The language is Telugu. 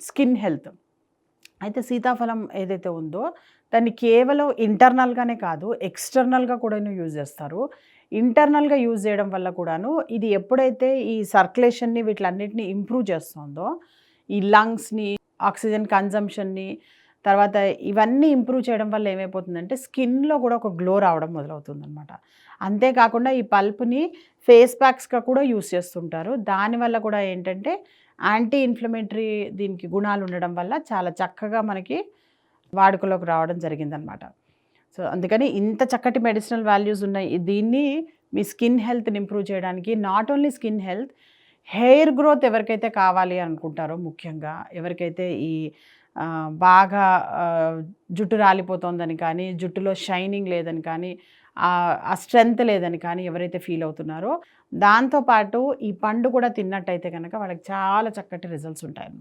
Skin health. అయితే సీతాఫలం ఏదైతే ఉందో దాన్ని కేవలం ఇంటర్నల్గానే కాదు ఎక్స్టర్నల్గా కూడా యూజ్ చేస్తారు. ఇంటర్నల్గా యూజ్ చేయడం వల్ల కూడాను ఇది ఎప్పుడైతే ఈ సర్క్యులేషన్ని వీటిలన్నిటిని ఇంప్రూవ్ చేస్తుందో ఈ లంగ్స్ని ఆక్సిజన్ కన్జంప్షన్ని తర్వాత ఇవన్నీ ఇంప్రూవ్ చేయడం వల్ల ఏమైపోతుందంటే స్కిన్లో కూడా ఒక గ్లో రావడం మొదలవుతుందనమాట అంతేకాకుండా ఈ పల్ప్ని ఫేస్ ప్యాక్స్గా కూడా యూస్ చేస్తుంటారు. దానివల్ల కూడా ఏంటంటే యాంటీ ఇన్ఫ్లమేటరీ దీనికి గుణాలు ఉండడం వల్ల చాలా చక్కగా మనకి వాడుకలోకి రావడం జరిగిందనమాట సో అందుకని ఇంత చక్కటి మెడిసినల్ వాల్యూస్ ఉన్నాయి దీన్ని మీ స్కిన్ హెల్త్ని ఇంప్రూవ్ చేయడానికి not only skin health hair growth ఎవరికైతే కావాలి అనుకుంటారో ముఖ్యంగా ఎవరికైతే ఈ బాగా జుట్టు రాలిపోతుందని కానీ జుట్టులో షైనింగ్ లేదని కానీ ఆ ఆ స్ట్రెంగ్త్ లేదని కానీ ఎవరైతే ఫీల్ అవుతున్నారో దాంతోపాటు ఈ పండు కూడా తిన్నట్టయితే కనుక వాళ్ళకి చాలా చక్కటి రిజల్ట్స్ ఉంటాయి